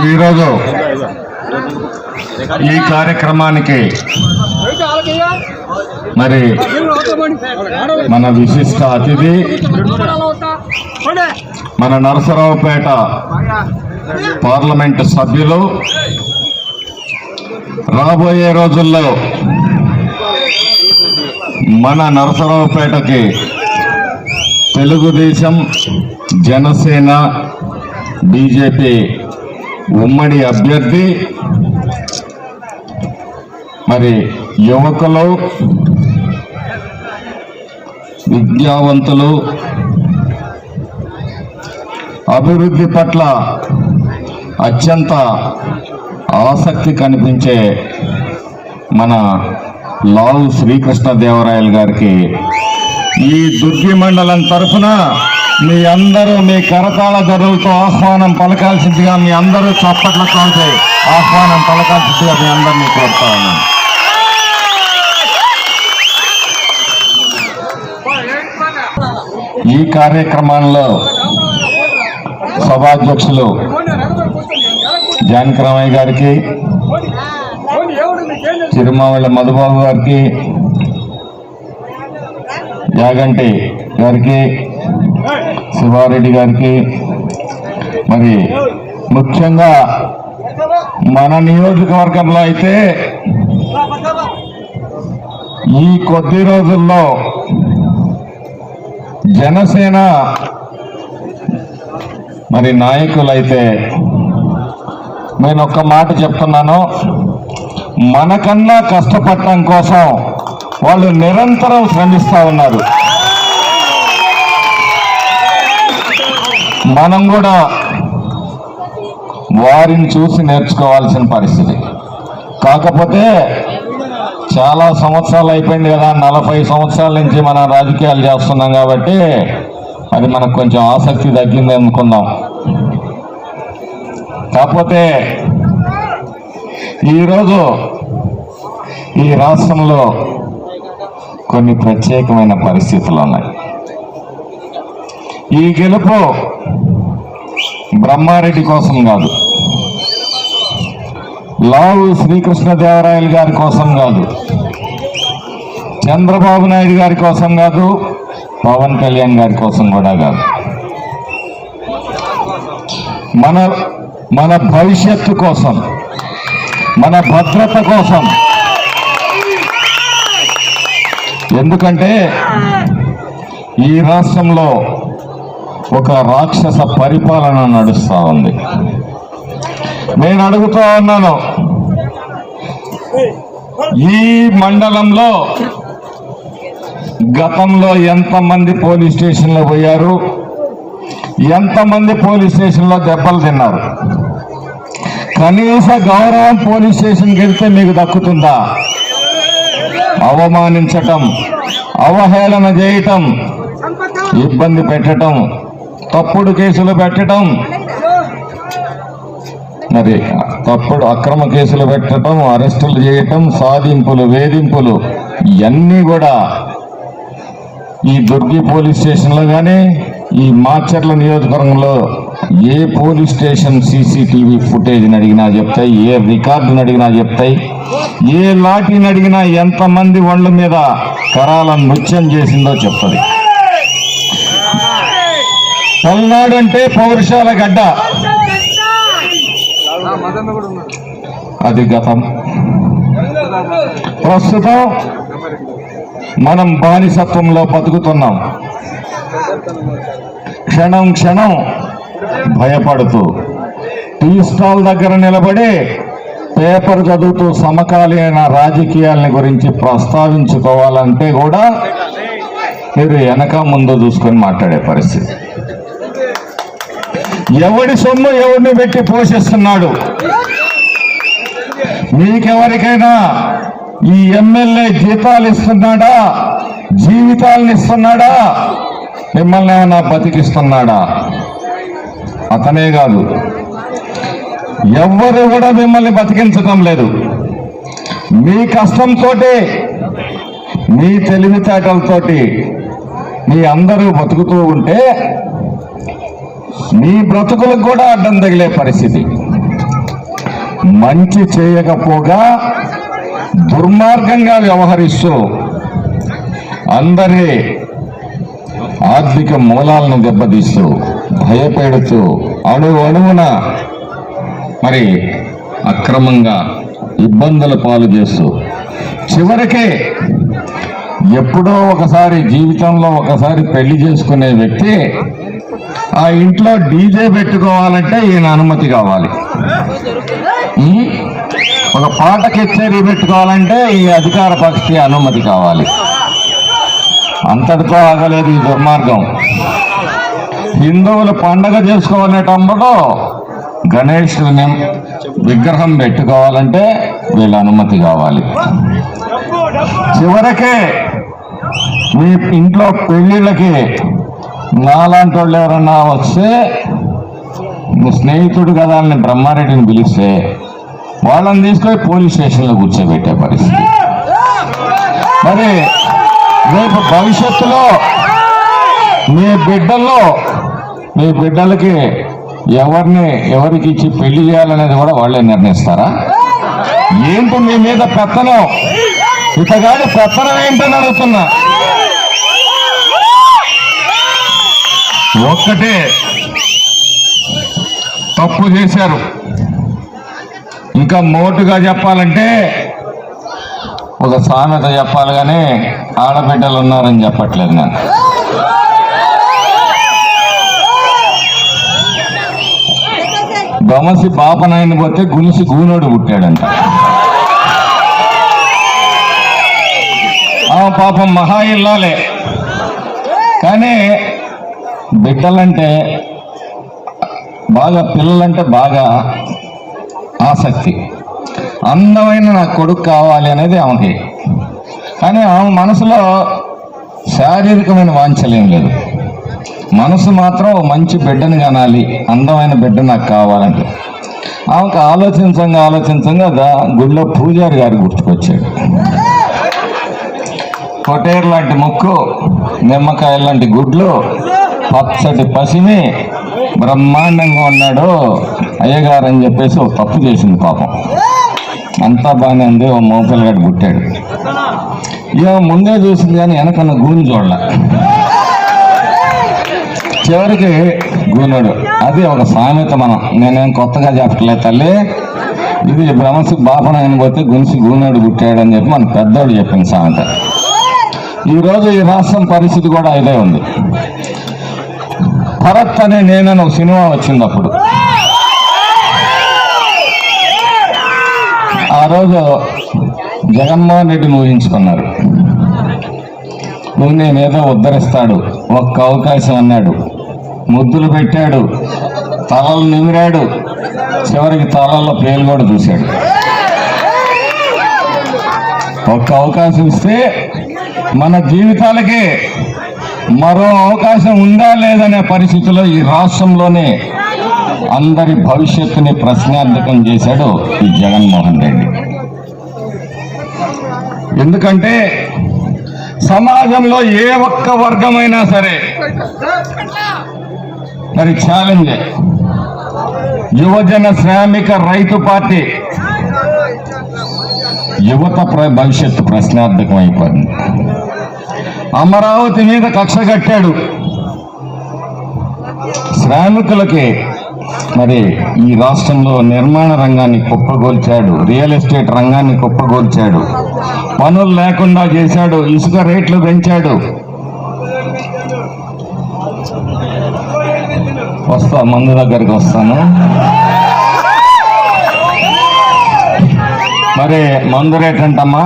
ఈరోజు ఈ కార్యక్రమానికి మరి మన విశిష్ట అతిథి మన నరసరావుపేట పార్లమెంటు సభ్యులు. రాబోయే రోజుల్లో మన నరసరావుపేటకి తెలుగుదేశం జనసేన బీజేపీ ఉమ్మడి అభ్యర్థి. మరి యువకులు విద్యావంతులు అభివృద్ధి పట్ల అత్యంత ఆసక్తి కనిపించే మన లావు శ్రీకృష్ణదేవరాయలు గారికి ఈ దుర్గి మండలం తరఫున మీ అందరూ మీ కరతాళ ధరలతో ఆహ్వానం పలకాల్సిందిగా మీ అందరూ చప్పట్లతో ఆహ్వానం పలకాల్సిందిగా మీ అందరినీ కోరుతా ఉన్నాను. ఈ కార్యక్రమంలో సభాధ్యక్షులు జానకరామయ్య గారికి తిరుమావళ మధుబాబు గారికి యాగంటి గారికి శివారెడ్డి గారికి. మరి ముఖ్యంగా మన నియోజకవర్గంలో అయితే ఈ కొద్ది రోజుల్లో జనసేన మరి నాయకులైతే నేను ఒక్క మాట చెప్తున్నాను. మనకన్నా కష్టపడటం కోసం వాళ్ళు నిరంతరం శ్రమిస్తూ ఉన్నారు. మనం కూడా వారిని చూసి నేర్చుకోవాల్సిన పరిస్థితి. కాకపోతే చాలా సంవత్సరాలు అయిపోయింది కదా నలభై సంవత్సరాల నుంచి మనం రాజకీయాలు చేస్తున్నాం కాబట్టి అది మనకు కొంచెం ఆసక్తి తగ్గింది అనుకుందాం. కాకపోతే ఈరోజు ఈ రాష్ట్రంలో కొన్ని ప్రత్యేకమైన పరిస్థితులు ఉన్నాయి. ఈ గెలుపు బ్రహ్మారెడ్డి కోసం కాదు. లావు శ్రీకృష్ణదేవరాయలు గారి కోసం కాదు. చంద్రబాబు నాయుడు గారి కోసం కాదు పవన్ కళ్యాణ్ గారి కోసం కూడా కాదు. మన మన భవిష్యత్తు కోసం మన భద్రత కోసం. ఎందుకంటే ఈ రాష్ట్రంలో ఒక రాక్షస పరిపాలన నడుస్తూ ఉంది. నేను అడుగుతూ ఉన్నాను ఈ మండలంలో గతంలో ఎంతమంది పోలీస్ స్టేషన్లో పోయారు? ఎంతమంది పోలీస్ స్టేషన్లో దెబ్బలు తిన్నారు? కనీస గౌరవం పోలీస్ స్టేషన్కి వెళ్తే మీకు దక్కుతుందా? అవమానించటం అవహేళన చేయటం ఇబ్బంది పెట్టటం తప్పుడు కేసులు పెట్టటం మరి తప్పుడు అక్రమ కేసులు పెట్టడం అరెస్టులు చేయటం సాధింపులు వేధింపులు ఇవన్నీ కూడా ఈ దుర్గి పోలీస్ స్టేషన్లో కానీ ఈ మాచర్ల నియోజకవర్గంలో ఏ పోలీస్ స్టేషన్ సీసీటీవీ ఫుటేజ్ని అడిగినా చెప్తాయి ఏ రికార్డుని అడిగినా చెప్తాయి ఏ లాఠీని అడిగినా ఎంతమంది వాళ్ళ మీద కరాల నృత్యం చేసిందో చెప్తుంది. పల్నాడు అంటే పౌరుషాల గడ్డ. అది గతం. ప్రస్తుతం మనం బానిసత్వంలో బతుకుతున్నాం. క్షణం క్షణం భయపడుతూ టీ స్టాల్ దగ్గర నిలబడి పేపర్ చదువుతూ సమకాలీన రాజకీయాలని గురించి ప్రస్తావించుకోవాలంటే కూడా మీరు వెనక ముందు చూసుకొని మాట్లాడే పరిస్థితి. ఎవడి సొమ్ము ఎవరిని పెట్టి పోషిస్తున్నాడు? మీకెవరికైనా ఈ ఎమ్మెల్యే జీతాలు ఇస్తున్నాడా? జీవితాలను ఇస్తున్నాడా? మిమ్మల్ని ఏమన్నా బతికిస్తున్నాడా? అతనే కాదు. ఎవ్వరు కూడా మిమ్మల్ని బతికించడం లేదు. మీ కష్టంతో మీ తెలివితేటలతోటి మీ అందరూ బతుకుతూ ఉంటే మీ బ్రతుకులకు కూడా అడ్డం తగిలే పరిస్థితి. మంచి చేయకపోగా దుర్మార్గంగా వ్యవహరిస్తూ అందరి ఆర్థిక మూలాలను దెబ్బతీస్తూ భయపెడుతూ అణు అణువున మరి అక్రమంగా ఇబ్బందుల పాలు చేస్తూ చివరికే ఎప్పుడో ఒకసారి జీవితంలో ఒకసారి పెళ్ళి చేసుకునే వ్యక్తి ఆ ఇంట్లో డీజే పెట్టుకోవాలంటే ఈయన అనుమతి కావాలి. ఒక పాట కచేరీ పెట్టుకోవాలంటే ఈ అధికార పక్షి అనుమతి కావాలి. అంతటితో ఆగలేదు ఈ దుర్మార్గం. హిందువులు పండగ చేసుకోవాలనేటప్పుడు గణేశుని విగ్రహం పెట్టుకోవాలంటే వీళ్ళ అనుమతి కావాలి. చివరకే మీ ఇంట్లో పెళ్ళిళ్ళకి నాలాంటి వాళ్ళు ఎవరన్నా వస్తే మీ స్నేహితుడు కదా అని బ్రహ్మారెడ్డిని పిలిస్తే వాళ్ళని తీసుకొని పోలీస్ స్టేషన్లో కూర్చోబెట్టే పరిస్థితి. మరి రేపు భవిష్యత్తులో మీ బిడ్డల్లో మీ బిడ్డలకి ఎవరిని ఎవరికి ఇచ్చి పెళ్ళి చేయాలనేది కూడా వాళ్ళే నిర్ణయిస్తారా? ఏంటి మీ మీద పెత్తనం? ఇతగాడి పెత్తనం ఏంటని అడుగుతున్నా. ఒక్కటే తప్పు చేశారు. ఇంకా మోటుగా చెప్పాలంటే ఒక సామెత చెప్పాలి కానీ ఆడబిడ్డలు ఉన్నారని చెప్పట్లేదు నేను. గమసి పాపనాయని పోతే గునిసి గూనోడు పుట్టాడంట. ఆ పాపం మహా ఇల్లాలే. కానీ బిడ్డలంటే బాగా పిల్లలంటే బాగా ఆసక్తి. అందమైన నా కొడుకు కావాలి అనేది ఆమెకి. కానీ ఆమె మనసులో శారీరకమైన వాంఛలేం లేదు. మనసు మాత్రం మంచి బిడ్డను కనాలి అందమైన బిడ్డ నాకు కావాలంటే. ఆమెకు ఆలోచించంగా ఆలోచించంగా దా- గుళ్ళో పూజారి గారు గుర్తుకొచ్చాడు. కొటేరు లాంటి ముక్కు నిమ్మకాయ లాంటి గుడ్లు పచ్చటి పసిమి బ్రహ్మాండంగా ఉన్నాడు. అయ్యగారు అని చెప్పేసి ఒక తప్పు చేసింది పాపం. అంతా బాగానే ఉంది ఓ మోపిల్లగాడు పుట్టాడు ఇక ముందే చూసింది కానీ వెనకన్న గూని చూడలే. చివరికి గూనుడు అది ఒక సామెత మనం. నేనేం కొత్తగా చెప్పట్లే తల్లి. ఇది బ్రహ్మసి బాపన పోతే గునిసి గూనుడు పుట్టాడని చెప్పి మన పెద్దోడు చెప్పింది సామెత. ఈరోజు ఈ రాష్ట్రం పరిస్థితి కూడా ఇదే ఉంది. భరత్ అనే నేనను సినిమా వచ్చింది అప్పుడు ఆ రోజు జగన్మోహన్ రెడ్డిని ఊహించుకున్నారు. నువ్వు నేనేదో ఉద్ధరిస్తాడు ఒక్క అవకాశం అన్నాడు. ముద్దులు పెట్టాడు తలలు నిమిరాడు చివరికి తలల్లో పేలు కూడా చూశాడు. ఒక్క అవకాశం ఇస్తే మన జీవితాలకే మరో అవకాశం ఉందా లేదనే పరిస్థితిలో ఈ రాష్ట్రంలోనే అందరి భవిష్యత్తుని ప్రశ్నార్థకం చేశాడు ఈ జగన్మోహన్ రెడ్డి. ఎందుకంటే సమాజంలో ఏ ఒక్క వర్గమైనా సరే మరి ఛాలెంజ్. యువజన శ్రామిక రైతు పార్టీ యువత ప్ర- భవిష్యత్తు ప్రశ్నార్థకం అయిపోయింది. అమరావతి మీద కక్ష కట్టాడు. శ్రామికులకి మరి ఈ రాష్ట్రంలో నిర్మాణ రంగాన్ని కుప్పగోల్చాడు రియల్ ఎస్టేట్ రంగాన్ని కుప్పగోల్చాడు. పనులు లేకుండా చేశాడు ఇసుక రేట్లు పెంచాడు. వస్తా మందు దగ్గరికి వస్తాను. మరి మందు రేట్ అంటమ్మా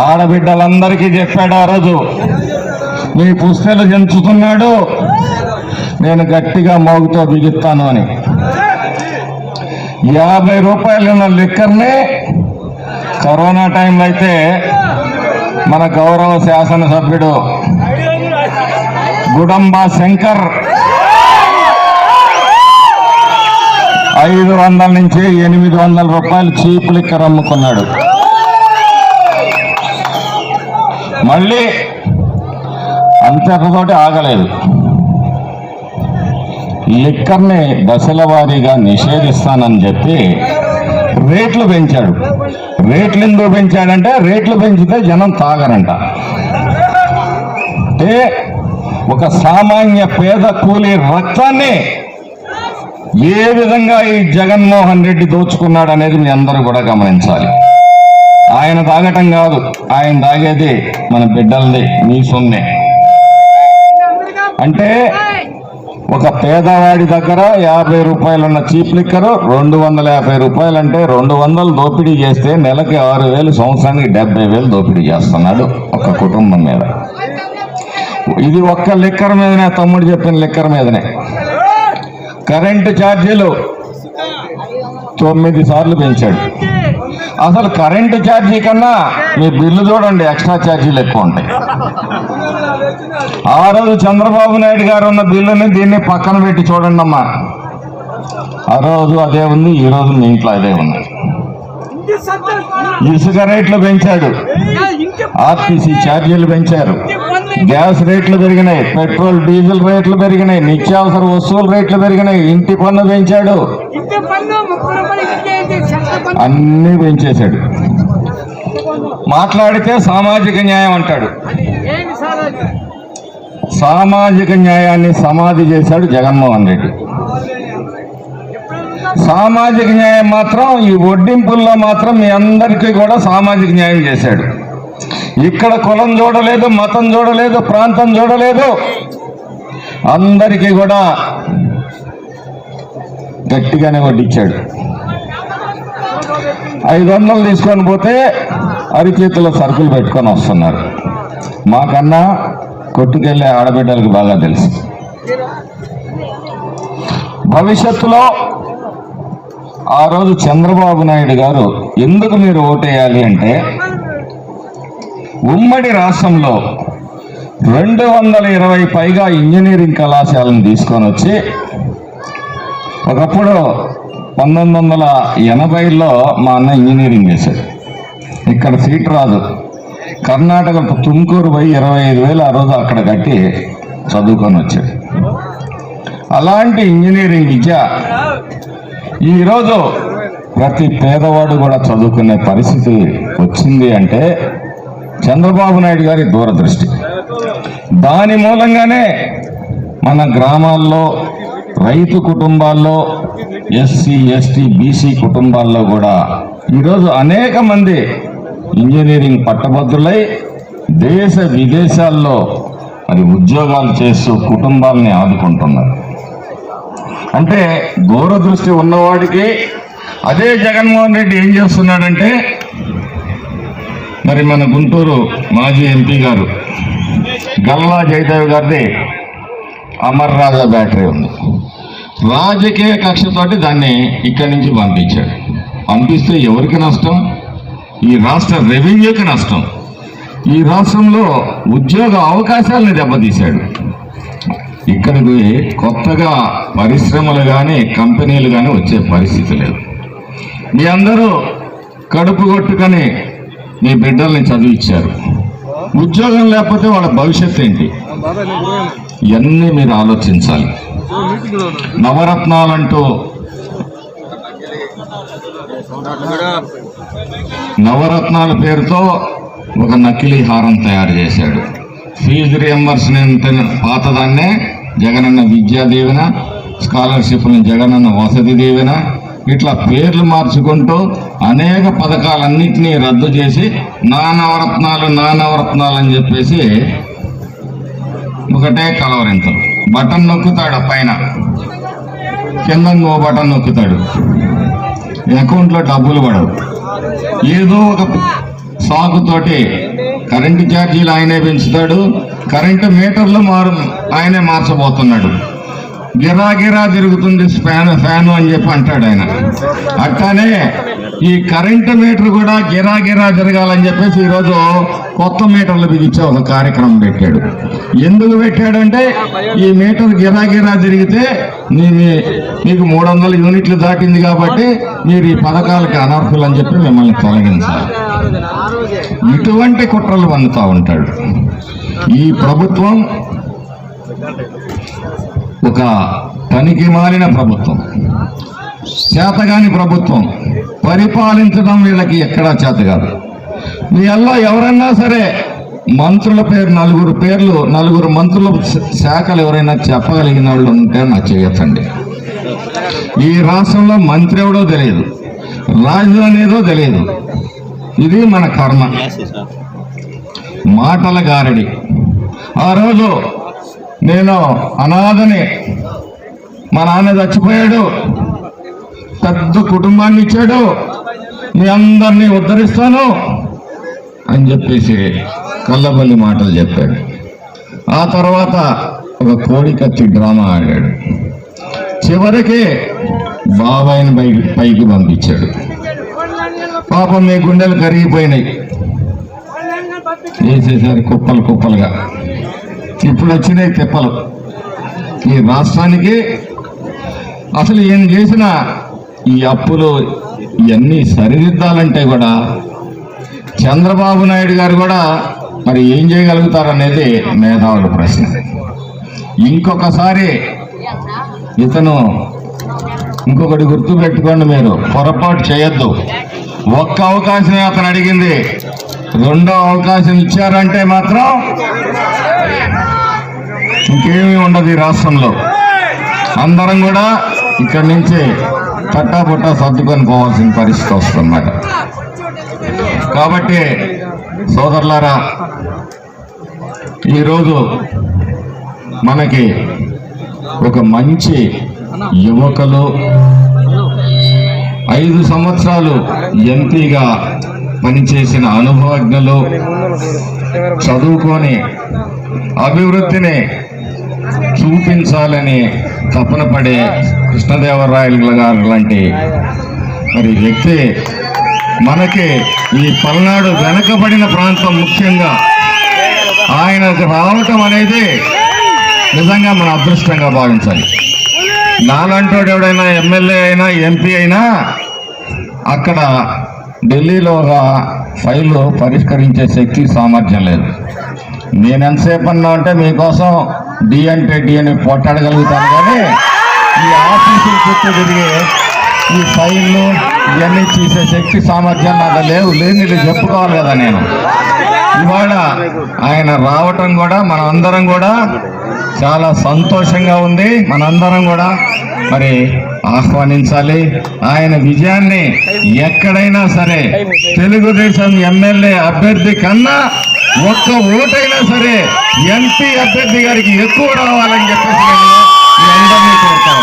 ఆడబిడ్డలందరికీ చెప్పాడు ఆ రోజు. మీ పుస్తలు చెంచుతున్నాడు నేను గట్టిగా మోగుతో బిగుతాను అని. యాభై రూపాయలు ఉన్న లిక్కర్ని కరోనా టైంలో అయితే మన గౌరవ శాసనసభ్యుడు గుడంబా శంకర్ ఐదు వందల నుంచి ఎనిమిది వందల రూపాయలు చీప్ లిక్కర్ అమ్ముకున్నాడు. మళ్ళీ అంతటితోటి ఆగలేదు. లిక్కర్ని దశల వారీగా నిషేధిస్తానని చెప్పి రేట్లు పెంచాడు. రేట్లు ఎందుకు పెంచాడంటే రేట్లు పెంచితే జనం తాగరంట. అంటే ఒక సామాన్య పేద కూలి రక్తాన్ని ఏ విధంగా ఈ జగన్మోహన్ రెడ్డి దోచుకున్నాడు అనేది మీ అందరూ కూడా గమనించాలి. ఆయన తాగటం కాదు ఆయన తాగేది మన బిడ్డలది మీ సొమ్మే. అంటే ఒక పేదవాడి దగ్గర యాభై రూపాయలు ఉన్న చీప్ లిక్కర్ రెండు వందల యాభై రూపాయలు అంటే రెండు వందలు దోపిడీ చేస్తే నెలకి ఆరు వేలు సంవత్సరానికి డెబ్బై వేలు దోపిడీ చేస్తున్నాడు ఒక కుటుంబం మీద. ఇది ఒక్క లిక్కర్ మీదనే తమ్ముడు చెప్పిన లిక్కర్ మీదనే. కరెంటు ఛార్జీలు తొమ్మిది సార్లు పెంచాడు. అసలు కరెంటు ఛార్జీ కన్నా మీ బిల్లు చూడండి ఎక్స్ట్రా ఛార్జీలు ఎక్కువ ఉంటాయి. ఆ రోజు చంద్రబాబు నాయుడు గారు ఉన్న బిల్లుని దీన్ని పక్కన పెట్టి చూడండి అమ్మా. ఆ రోజు అదే ఉంది ఈ రోజు మీ ఇంట్లో అదే ఉంది. ఇసుక రేట్లు పెంచాడు. ఆర్టీసీ ఛార్జీలు పెంచారు. గ్యాస్ రేట్లు పెరిగినాయి పెట్రోల్ డీజిల్ రేట్లు పెరిగినాయి నిత్యావసర వస్తువుల రేట్లు పెరిగినాయి ఇంటి పన్ను పెంచాడు. అన్నీ పెంచేశాడు. మాట్లాడితే సామాజిక న్యాయం అంటాడు? సామాజిక న్యాయాన్ని సమాధి చేశాడు జగన్మోహన్ రెడ్డి. సామాజిక న్యాయం మాత్రం ఈ వడ్డింపుల్లో మాత్రం మీ అందరికీ కూడా సామాజిక న్యాయం చేశాడు. ఇక్కడ కులం చూడలేదు మతం చూడలేదు ప్రాంతం చూడలేదు. అందరికీ కూడా గట్టిగానే వడ్డించాడు ఐదు వందలు తీసుకొని పోతే అరిచేతిలో సరుకులు పెట్టుకొని వస్తున్నారు. మాకన్నా కొట్టుకెళ్ళే ఆడబిడ్డలకు బాగా తెలుసు. భవిష్యత్తులో ఆ రోజు చంద్రబాబు నాయుడు గారు ఎందుకు మీరు ఓటేయాలి అంటే ఉమ్మడి రాష్ట్రంలో రెండు వందల ఇరవై పైగా ఇంజనీరింగ్ కళాశాలను తీసుకొని వచ్చి ఒకప్పుడు పంతొమ్మిది వందల ఎనభైలో మా అన్న ఇంజనీరింగ్ చేశాడు. ఇక్కడ సీట్ రాదు. కర్ణాటక తుమ్కూరు పోయి ఇరవై ఐదు వేలు ఆ రోజు అక్కడ కట్టి చదువుకొని వచ్చాడు. అలాంటి ఇంజనీరింగ్ విద్య ఈరోజు ప్రతి పేదవాడు కూడా చదువుకునే పరిస్థితి వచ్చింది అంటే చంద్రబాబు నాయుడు గారి దూరదృష్టి. దాని మూలంగానే మన గ్రామాల్లో రైతు కుటుంబాల్లో ఎస్సీ ఎస్టీ బీసీ కుటుంబాల్లో కూడా ఈరోజు అనేక మంది ఇంజనీరింగ్ పట్టభద్రులై దేశ విదేశాల్లో మరి ఉద్యోగాలు చేస్తూ కుటుంబాలని ఆదుకుంటున్నారు. అంటే దూరదృష్టి ఉన్నవాడికి అదే జగన్మోహన్ రెడ్డి ఏం చేస్తున్నాడంటే మరి మన గుంటూరు మాజీ ఎంపీ గారు గల్లా జయదేవ్ గారిది అమర్ రాజా బ్యాటరీ ఉంది. రాజకీయ కక్షతోటి దాన్ని ఇక్కడి నుంచి పంపించాడు. పంపిస్తే ఎవరికి నష్టం? ఈ రాష్ట్ర రెవెన్యూకి నష్టం. ఈ రాష్ట్రంలో ఉద్యోగ అవకాశాలను దెబ్బతీశాడు. ఇక్కడికి కొత్తగా పరిశ్రమలు కానీ కంపెనీలు కానీ వచ్చే పరిస్థితి లేదు. మీ అందరూ కడుపు కొట్టుకొని మీ బిడ్డల్ని చదివించారు ఉద్యోగం లేకపోతే వాళ్ళ భవిష్యత్తు ఏంటి? ఇవన్నీ మీరు ఆలోచించాలి. నవరత్నాలంటూ నవరత్నాల పేరుతో ఒక నకిలీ హారం తయారు చేశాడు. ఫీజు రియంబర్స్మెంట్ పాతదాన్నే జగనన్న విద్యా దీవెన స్కాలర్షిప్ని జగనన్న వసతి దీవెన ఇట్లా పేర్లు మార్చుకుంటూ అనేక పథకాలన్నింటినీ రద్దు చేసి నా నవరత్నాలు నా నవరత్నాలు అని చెప్పేసి ఒకటే కలవరింతలు బటన్ నొక్కుతాడు పైన. కింద ఇంకో బటన్ నొక్కుతాడు. అకౌంట్లో డబ్బులు పడవు. ఏదో ఒక సాగుతోటి కరెంటు ఛార్జీలు ఆయనే పెంచుతాడు కరెంటు మీటర్లు మారు ఆయనే మార్చబోతున్నాడు. గిరా గిరా తిరుగుతుంది ఫ్యాన్ ఫ్యాను అని చెప్పి అంటాడు ఆయన. అట్లానే ఈ కరెంటు మీటర్ కూడా గిరా గిరా తిరగాలని చెప్పేసి ఈరోజు కొత్త మీటర్లు బిగించే ఒక కార్యక్రమం పెట్టాడు. ఎందుకు పెట్టాడంటే ఈ మీటర్ గిరాగిరా జరిగితే తిరిగితే మీకు మూడు వందల యూనిట్లు దాటింది కాబట్టి మీరు ఈ పథకాలకి అనర్హులు అని చెప్పి మిమ్మల్ని తొలగించాలి. ఇటువంటి కుట్రలు వండుతూ ఉంటాడు. ఈ ప్రభుత్వం ఒక పనికి మాలిన ప్రభుత్వం చేతగాని ప్రభుత్వం పరిపాలించడం వీళ్ళకి ఎక్కడా చేత కాదు. వీళ్ళ ఎవరన్నా సరే మంత్రుల పేరు నలుగురు పేర్లు నలుగురు మంత్రుల శాఖలు ఎవరైనా చెప్పగలిగిన వాళ్ళు ఉంటే నాకు చేయొచ్చండి ఈ రాష్ట్రంలో మంత్రి ఎవడో తెలియదు రాజధాని ఏదో తెలియదు. ఇది మన కర్మ. మాటల గారడి. ఆ రోజు నేను అనాథని. మా నాన్న చచ్చిపోయాడు. పెద్ద కుటుంబాన్ని ఇచ్చాడు. మీ అందరినీ ఉద్ధరిస్తాను అని చెప్పేసి కళ్ళబల్లి మాటలు చెప్పాడు. ఆ తర్వాత ఒక కోడి కత్తి డ్రామా ఆడాడు. చివరికి బాబాయిని పైకి పైకి పంపించాడు. పాపం మీ గుండెలు కరిగిపోయినాయి. వేసేసారు కుప్పలు కుప్పలుగా. ఇప్పుడు వచ్చినాయి తిప్పలు. ఈ రాష్ట్రానికి అసలు ఏం చేసిన ఈ అప్పులు ఇవన్నీ సరిదిద్దాలంటే కూడా చంద్రబాబు నాయుడు గారు కూడా మరి ఏం చేయగలుగుతారనేది మేధావుల ప్రశ్న. ఇంకొకసారి ఇతను ఇంకొకటి గుర్తు పెట్టుకోండి మీరు పొరపాటు చేయొద్దు. ఒక్క అవకాశమే అతను అడిగింది. రెండో అవకాశం ఇచ్చారంటే మాత్రం ఇంకేమీ ఉండదు ఈ రాష్ట్రంలో. అందరం కూడా ఇక్కడి నుంచి పట్టా పుట్టా సర్దుకొని పోవాల్సిన పరిస్థితి వస్తుందన్నమాట. కాబట్టి సోదరులారా ఈరోజు మనకి ఒక మంచి యువకులు ఐదు సంవత్సరాలు ఎంపీగా పనిచేసిన అనుభవజ్ఞలు చదువుకొని అభివృద్ధిని చూపించాలని తపన పడే కృష్ణదేవరాయలు గారు లాంటి మరి వ్యక్తి మనకి ఈ పల్నాడు వెనకబడిన ప్రాంతం ముఖ్యంగా. ఆయన రావటం అనేది నిజంగా మన అదృష్టంగా భావించాలి. నాలంటోడు ఎవడైనా ఎమ్మెల్యే అయినా ఎంపీ అయినా అక్కడ ఢిల్లీలో ఒక ఫైలు పరిష్కరించే శక్తి సామర్థ్యం లేదు. నేను ఎంతసేపు అన్నా అంటే మీకోసం డి అంటే డి అని పొట్టాడగలుగుతాను కానీ ఈ ఆఫీసుల చుట్టూ తిరిగే ఈ ఫైళ్ళు ఇవన్నీ చేసే శక్తి సామర్థ్యం నాకు లేవు. లేని చెప్పుకోవాలి కదా నేను. ఇవాళ ఆయన రావటం కూడా మనం అందరం కూడా చాలా సంతోషంగా ఉంది. మనందరం కూడా మరి ఆహ్వానించాలి. ఆయన విజయాన్ని ఎక్కడైనా సరే తెలుగుదేశం ఎమ్మెల్యే అభ్యర్థి కన్నా ఒక్క ఓటైనా సరే ఎంపీ అభ్యర్థి గారికి ఎక్కువ రావాలని చెప్పేసి అందరినీ కోరుతా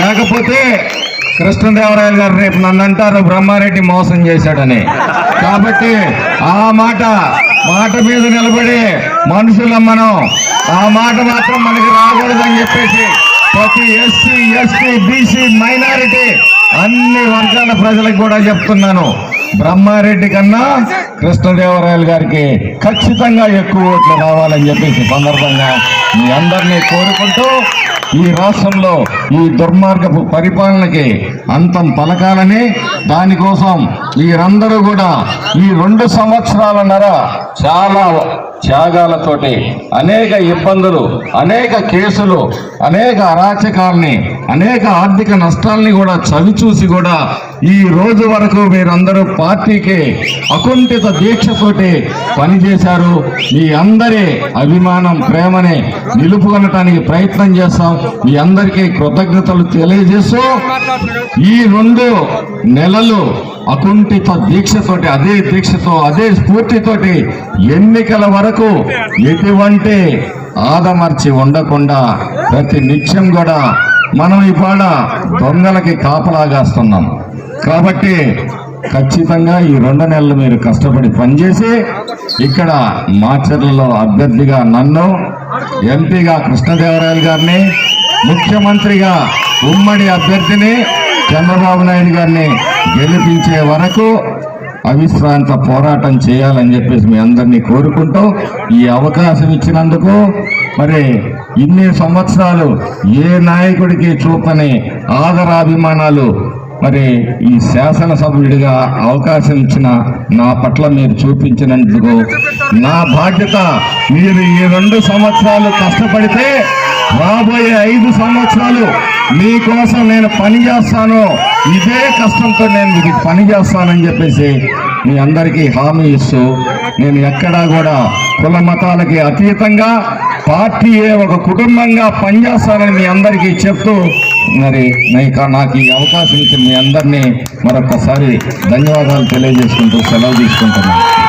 లేకపోతే కృష్ణదేవరాయలు గారు రేపు నన్ను అంటారు బ్రహ్మారెడ్డి మోసం చేశాడని. కాబట్టి ఆ మాట మాట మీద నిలబడి మనుషులం మనం. ఆ మాట మాత్రం మనకి రాకూడదని చెప్పేసి ప్రతి ఎస్సీ ఎస్టీ బీసీ మైనారిటీ అన్ని వర్గాల ప్రజలకు కూడా చెప్తున్నాను. బ్రహ్మారెడ్డి కన్నా కృష్ణదేవరాయలు గారికి ఖచ్చితంగా ఎక్కువ ఓట్లు రావాలని చెప్పేసి సందర్భంగా మీ అందరినీ కోరుకుంటూ ఈ రాష్ట్రంలో ఈ దుర్మార్గపు పరిపాలనకి అంతం పలకాలని దానికోసం మీరందరూ కూడా ఈ రెండు సంవత్సరాలన్నర చాలా త్యాగాలతోటి అనేక ఇబ్బందులు అనేక కేసులు అనేక అరాచకాల్ని అనేక ఆర్థిక నష్టాల్ని కూడా చవి చూసి కూడా ఈ రోజు వరకు మీరందరూ పార్టీకి అకుంఠిత దీక్షతోటి పనిచేశారు. మీ అందరి అభిమానం ప్రేమని నిలుపుకొనటానికి ప్రయత్నం చేస్తాం. మీ అందరికీ కృతజ్ఞతలు తెలియజేస్తూ ఈ రెండు నెలలు అకుంఠిత దీక్షతోటి అదే దీక్షతో అదే స్ఫూర్తితోటి ఎన్నికల వరకు ఎటువంటి ఆదమర్చి ఉండకుండా ప్రతి నిత్యం కూడా మనం ఇవాళ దొంగలకి కాపలాగాస్తున్నాం. కాబట్టి ఖచ్చితంగా ఈ రెండు నెలలు మీరు కష్టపడి పనిచేసి ఇక్కడ మాచర్లలో అభ్యర్థిగా నన్ను ఎంపీగా కృష్ణదేవరాయలు గారిని ముఖ్యమంత్రిగా ఉమ్మడి అభ్యర్థిని చంద్రబాబు నాయుడు గారిని గెలిపించే వరకు అవిశ్రాంత పోరాటం చేయాలని చెప్పేసి మీ అందరినీ కోరుకుంటూ ఈ అవకాశం ఇచ్చినందుకు మరి ఇన్ని సంవత్సరాలు ఏ నాయకుడికి చూపని ఆదరాభిమానాలు మరి ఈ శాసనసభ్యుడిగా అవకాశం ఇచ్చిన నా పట్ల మీరు చూపించినందుకు నా బాధ్యత మీరు ఈ రెండు సంవత్సరాలు కష్టపడితే రాబోయే ఐదు సంవత్సరాలు మీకోసం నేను పని చేస్తాను. ఇదే కష్టంతో నేను మీకు పని చేస్తానని చెప్పేసి మీ అందరికీ హామీ ఇస్తూ నేను ఎక్కడా కూడా కుల మతాలకి అతీతంగా పార్టీయే ఒక కుటుంబంగా పనిచేస్తానని మీ అందరికీ చెప్తూ మరి నాకు నాకు ఈ అవకాశం ఇచ్చిన మీ అందరినీ మరొకసారి ధన్యవాదాలు తెలియజేసుకుంటూ సెలవు తీసుకుంటున్నాను.